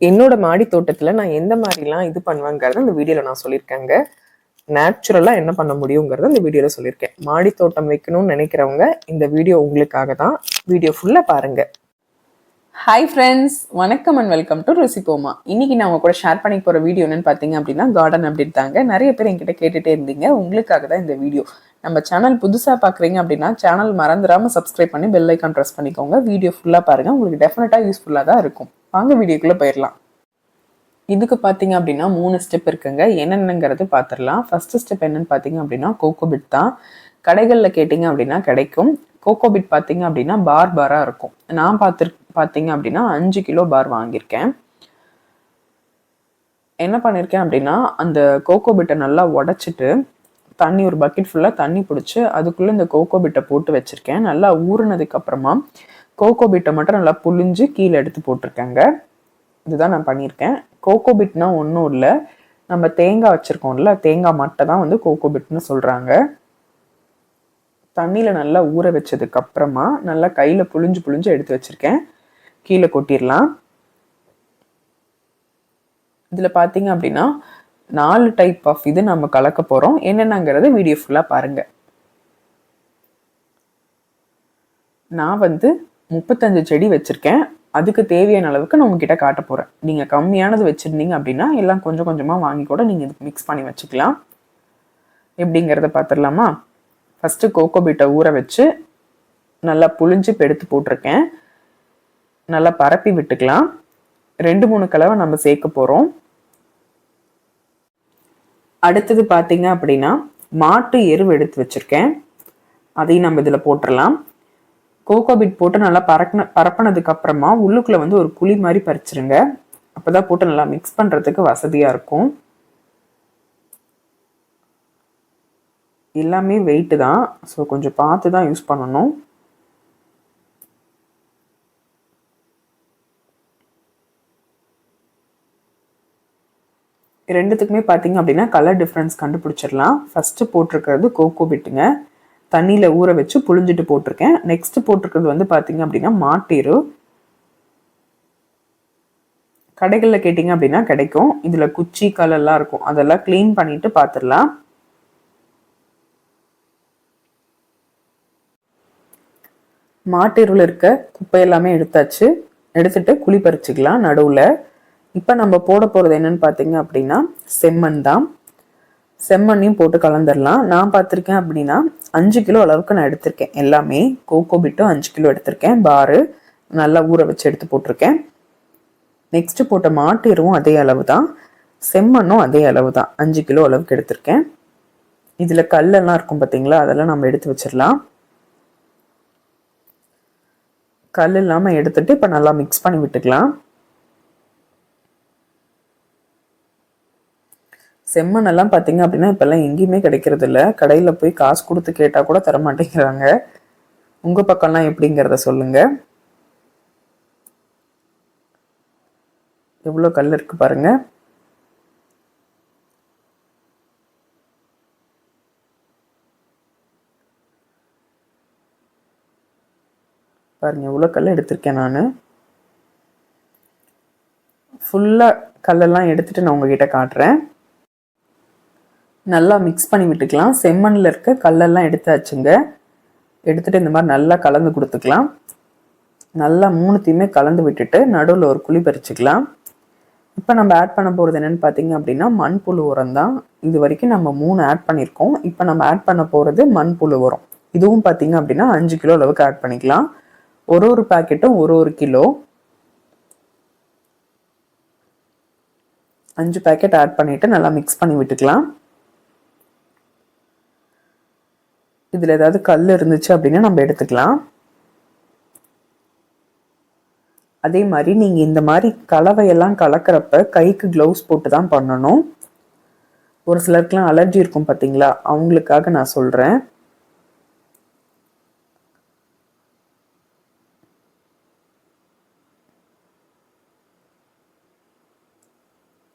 என்னோட மாடி தோட்டத்தில் நான் எந்த மாதிரிலாம் இது பண்ணுவேங்கிறத இந்த வீடியோவில் நான் சொல்லியிருக்கேங்க. நேச்சுரலாக என்ன பண்ண முடியுங்கிறத இந்த வீடியோவில் சொல்லியிருக்கேன். மாடி தோட்டம் வைக்கணும்னு நினைக்கிறவங்க இந்த வீடியோ உங்களுக்காக தான். வீடியோ ஃபுல்லாக பாருங்கள் ஹாய் ஃப்ரெண்ட்ஸ் வணக்கம் அண்ட் வெல்கம் டு ருசிபோமா இன்னைக்கு நான் உங்க கூட ஷேர் பண்ணி போகிற வீடியோ என்னன்னு பார்த்தீங்க அப்படின்னா கார்டன் அப்டேட் தாங்க. நிறைய பேர் என்கிட்ட கேட்டுகிட்டே இருந்தீங்க. உங்களுக்காக தான் இந்த வீடியோ. நம்ம சேனல் புதுசாக பார்க்குறீங்க அப்படின்னா சேனல் மறந்துடாமல் சப்ஸ்கிரைப் பண்ணி பெல் ஐக்கான் ப்ரெஸ் பண்ணிக்கோங்க. வீடியோ ஃபுல்லாக பாருங்கள் உங்களுக்கு டெஃபினட்டாக யூஸ்ஃபுல்லாக தான் இருக்கும். வாங்க வீடியோக்குள்ளே போயிடலாம் இதுக்கு பார்த்தீங்க அப்படின்னா மூணு ஸ்டெப் இருக்குங்க. என்னென்னங்கிறது பார்த்துடலாம் ஃபஸ்ட்டு ஸ்டெப் என்னன்னு பார்த்தீங்க அப்படின்னா கோகோபிட் தான். கடைகளில் கேட்டிங்க அப்படின்னா கிடைக்கும். கோகோபிட் பார்த்தீங்க அப்படின்னா பார் பாராக இருக்கும். நான் பார்த்து பார்த்தீங்க அப்படின்னா அஞ்சு கிலோ பார் வாங்கியிருக்கேன். என்ன பண்ணியிருக்கேன் அப்படின்னா அந்த கோகோபிட்டை நல்லா உடச்சிட்டு தண்ணி ஒரு பக்கெட் ஃபுல்லாக தண்ணி பிடிச்சி அதுக்குள்ளே இந்த கோகோபிட்டை போட்டு வச்சுருக்கேன். நல்லா ஊறுனதுக்கு கோகோ பிட்டை மட்டும் நல்லா புழிஞ்சு கீழே எடுத்து போட்டிருக்கேங்க. இதுதான் நான் பண்ணியிருக்கேன். கோகோ பிட்னா ஒன்றும் இல்லை. நம்ம தேங்காய் வச்சுருக்கோம்ல தேங்காய் மட்டை தான் வந்து கோகோ பிட்னு சொல்கிறாங்க தண்ணியில் நல்லா ஊற வச்சதுக்கு அப்புறமா நல்லா கையில் புழிஞ்சு புழிஞ்சு எடுத்து வச்சுருக்கேன். கீழே கொட்டிடலாம். இதில் பார்த்தீங்க அப்படின்னா நாலு டைப் ஆஃப் இது நம்ம கலக்க போகிறோம் என்னென்னங்கிறத வீடியோ ஃபுல்லாக பாருங்கள் நான் வந்து முப்பத்தஞ்சு செடி வச்சுருக்கேன். அதுக்கு தேவையான அளவுக்கு நான் உங்ககிட்ட காட்ட போகிறேன் நீங்கள் கம்மியானது வச்சுருந்தீங்க அப்படின்னா எல்லாம் கொஞ்சம் கொஞ்சமாக வாங்கி கூட நீங்கள் இதுக்கு மிக்ஸ் பண்ணி வச்சுக்கலாம். எப்படிங்கிறத பார்த்துடலாமா ஃபஸ்ட்டு கோகோ பீட்டை ஊற வச்சு நல்லா புழிஞ்சு பெடுத்து போட்டிருக்கேன். நல்லா பரப்பி விட்டுக்கலாம். ரெண்டு மூணு கலவை நம்ம சேர்க்க போகிறோம் அடுத்தது பார்த்தீங்க அப்படின்னா மாட்டு எருவு எடுத்து வச்சுருக்கேன். அதையும் நம்ம இதில் போட்டுடலாம் கோகோபிட் போட்டு நல்லா பறக்கின பரப்பினதுக்கு அப்புறமா உள்ளுக்குள்ளே வந்து ஒரு குழி மாதிரி பறிச்சிருங்க. அப்போதான் போட்டு நல்லா மிக்ஸ் பண்ணுறதுக்கு வசதியாக இருக்கும். எல்லாமே வெயிட்டு தான். ஸோ கொஞ்சம் பார்த்து தான் யூஸ் பண்ணணும். ரெண்டுத்துக்குமே பார்த்தீங்க அப்படின்னா கலர் டிஃப்ரென்ஸ் கண்டுபிடிச்சிடலாம். ஃபஸ்ட்டு போட்டிருக்கிறது கோகோ பிட்டுங்க தண்ணியில் ஊற வச்சு புழிஞ்சிட்டு போட்டிருக்கேன். நெக்ஸ்ட் போட்டிருக்கிறது வந்து பார்த்தீங்க அப்படின்னா மாட்டீரு கடைகளில் கேட்டிங்க அப்படின்னா கிடைக்கும். இதில் குச்சி கலெல்லாம் இருக்கும். அதெல்லாம் க்ளீன் பண்ணிட்டு பார்த்துடலாம் மாட்டீருவில் இருக்க குப்பை எல்லாமே எடுத்தாச்சு. எடுத்துட்டு குழி பறிச்சுக்கலாம் நடுவில். இப்போ நம்ம போட போகிறது என்னன்னு பார்த்தீங்க அப்படின்னா செம்மண் தான். செம்மண்ணையும் போட்டு கலந்துடலாம் நான் பார்த்துருக்கேன் அப்படின்னா அஞ்சு கிலோ அளவுக்கு நான் எடுத்திருக்கேன். எல்லாமே கோகோ பிட்டும் அஞ்சு கிலோ எடுத்திருக்கேன். பாரு நல்லா ஊற வச்சு எடுத்து போட்டிருக்கேன். நெக்ஸ்ட்டு போட்ட மாட்டு எருவும் அதே அளவு தான் செம்மண்ணும் அதே அளவு தான் அஞ்சு கிலோ அளவுக்கு எடுத்திருக்கேன். இதில் கல்லெல்லாம் இருக்கும் பார்த்தீங்களா அதெல்லாம் நம்ம எடுத்து வச்சிடலாம் கல் இல்லாமல் எடுத்துட்டு இப்போ நல்லா மிக்ஸ் பண்ணி விட்டுக்கலாம். செம்மண் எல்லாம் பார்த்தீங்க அப்படின்னா இப்போல்லாம் எங்கேயுமே கிடைக்கிறது இல்லை கடையில் போய் காசு கொடுத்து கேட்டால் கூட தர மாட்டேங்கிறாங்க உங்கள் பக்கம்லாம் எப்படிங்கிறத சொல்லுங்க. எவ்வளோ கல் இருக்கு பாருங்க. பாருங்க எவ்வளோ கல் எடுத்திருக்கேன் நான். ஃபுல்லாக கல்லெல்லாம் எடுத்துட்டு நான் உங்ககிட்ட காட்டுறேன். நல்லா மிக்ஸ் பண்ணி விட்டுக்கலாம். செம்மண்ணில் இருக்க கல்லெல்லாம் எடுத்தாச்சுங்க. எடுத்துட்டு இந்த மாதிரி நல்லா கலந்து கொடுத்துக்கலாம். நல்லா மூணுத்தையுமே கலந்து விட்டுட்டு நடுவில் ஒரு குழி பறிச்சுக்கலாம். இப்போ நம்ம ஆட் பண்ண போகிறது என்னென்னு பார்த்தீங்க அப்படின்னா மண்புழு உரம் தான். இது வரைக்கும் நம்ம மூணு ஆட் பண்ணியிருக்கோம். இப்போ நம்ம ஆட் பண்ண போகிறது மண்புழு உரம். இதுவும் பார்த்தீங்க அப்படின்னா அஞ்சு கிலோ அளவுக்கு ஆட் பண்ணிக்கலாம். ஒரு ஒரு பேக்கெட்டும் ஒரு ஒரு கிலோ. அஞ்சு பேக்கெட் ஆட் பண்ணிவிட்டு நல்லா மிக்ஸ் பண்ணி விட்டுக்கலாம். இதில் ஏதாவது கல் இருந்துச்சு அப்படின்னா நம்ம எடுத்துக்கலாம். அதே மாதிரி நீங்கள் இந்த மாதிரி கலவையெல்லாம் கலக்கிறப்ப கைக்கு க்ளவுஸ் போட்டு தான் பண்ணணும். ஒரு சிலருக்குலாம் அலர்ஜி இருக்கும் பார்த்தீங்களா அவங்களுக்காக நான் சொல்கிறேன்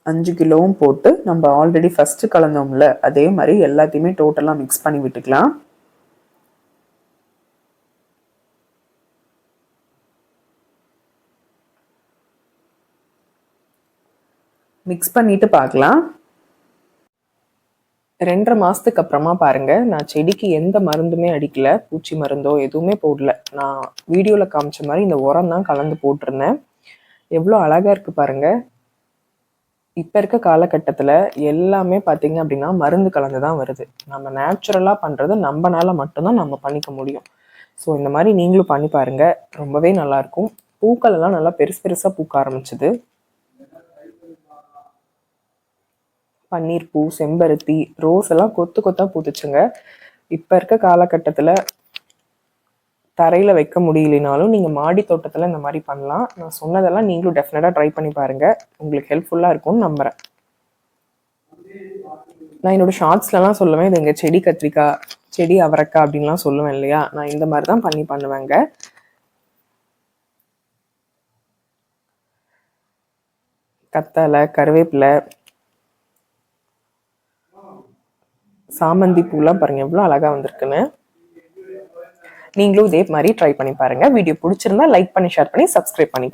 அஞ்சு கிலோவும் போட்டு நம்ம ஆல்ரெடி ஃபஸ்ட்டு கலந்தோம்ல அதே மாதிரி எல்லாத்தையுமே டோட்டலாக மிக்ஸ் பண்ணி விட்டுக்கலாம். மிக்ஸ் பண்ணிட்டு பார்க்கலாம். ரெண்டரை மாதத்துக்கு அப்புறமா பாருங்கள் நான் செடிக்கு எந்த மருந்துமே அடிக்கலை. பூச்சி மருந்தோ எதுவுமே போடல. நான் வீடியோவில் காமிச்ச மாதிரி இந்த உரம் தான் கலந்து போட்டிருந்தேன். எவ்வளோ அழகாக இருக்குது பாருங்கள் இப்போ இருக்க காலகட்டத்தில் எல்லாமே பார்த்திங்க அப்படின்னா மருந்து கலந்து தான் வருது. நம்ம நேச்சுரலாக பண்ணுறது நம்மனால மட்டும்தான் நம்ம பண்ணிக்க முடியும். ஸோ இந்த மாதிரி நீங்களும் பண்ணி பாருங்க. ரொம்பவே நல்லாயிருக்கும் பூக்கள் எல்லாம் நல்லா பெருசு பெருசாக பூக்க ஆரம்பிச்சது. பன்னீர் பூ செம்பருத்தி ரோஸ் எல்லாம் கொத்து கொத்தா பூத்துச்சுங்க. இப்போ இருக்க காலகட்டத்தில் தரையில் வைக்க முடியலனாலும் நீங்கள் மாடி தோட்டத்தில் இந்த மாதிரி பண்ணலாம். நான் சொன்னதெல்லாம் நீங்களும் டெஃபினட்டாக ட்ரை பண்ணி பாருங்கள் உங்களுக்கு ஹெல்ப்ஃபுல்லாக இருக்கும்னு நம்புகிறேன் நான் என்னோட ஷார்ட்ஸ்லலாம் சொல்லுவேன் இது எங்கள் செடி கத்திரிக்காய் செடி அவரைக்காய் அப்படின்லாம் சொல்லுவேன் இல்லையா? நான் இந்த மாதிரி தான் பண்ணி பண்ணுவேங்க. கத்தாழை கருவேப்பிலை சாமந்தி பூலாம் பாருங்க எவ்வளோ அழகா வந்திருக்குன்னு. நீங்களும் இதே மாதிரி ட்ரை பண்ணி பாருங்க. வீடியோ பிடிச்சிருந்தா லைக் பண்ணி ஷேர் பண்ணி சப்ஸ்கிரைப் பண்ணிக்கோங்க.